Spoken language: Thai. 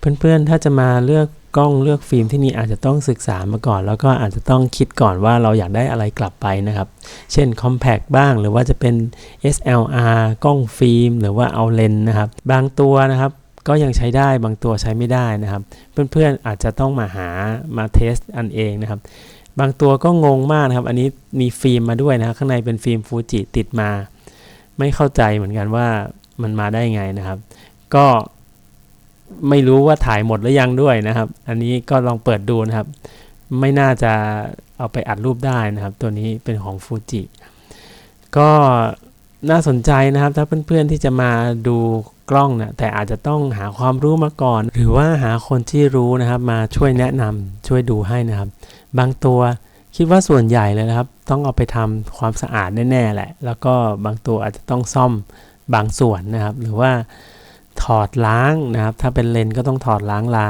เพื่อนๆ ถ้าจะมาเลือกกล้องเลือกฟิล์มที่นี่อาจจะต้องศึกษามาก่อน แล้วก็อาจจะต้องคิดก่อนว่าเราอยากได้อะไรกลับไปนะครับ เช่น Compact บ้างหรือว่าจะเป็น SLR กล้องฟิล์ม หรือว่าเอาเลนนะครับ บางตัวนะครับก็ยังใช้ได้บางตัวใช้ไม่ได้นะครับ เพื่อนๆอาจจะต้องมาหามาเทสอันเองนะครับ บางตัวก็งงมากนะครับ อันนี้มีฟิล์มมาด้วยนะข้างในเป็นฟิล์มฟูจิติดมา ไม่เข้าใจเหมือนกันว่ามันมาได้ไงนะครับ ก็ ไม่รู้ว่าถ่ายหมดหรือยังด้วยนะครับ อันนี้ก็ลองเปิดดูนะครับ ไม่น่าจะเอาไปอัดรูปได้นะครับ ตัวนี้เป็นของฟูจิก็น่าสนใจนะครับ ถ้าเพื่อนๆที่จะมาดูกล้องนะแต่อาจจะต้องหาความรู้มาก่อน หรือว่าหาคนที่รู้นะครับ มาช่วยแนะนำช่วยดูให้นะครับ บางตัวคิดว่าส่วนใหญ่เลยนะครับ ต้องเอาไปทำความสะอาดแน่ๆแหละ แล้วก็บางตัวอาจจะต้องซ่อมบางส่วนนะครับ หรือว่า ถอดล้างนะครับ ถ้าเป็นเลนส์ก็ต้องถอดล้างลา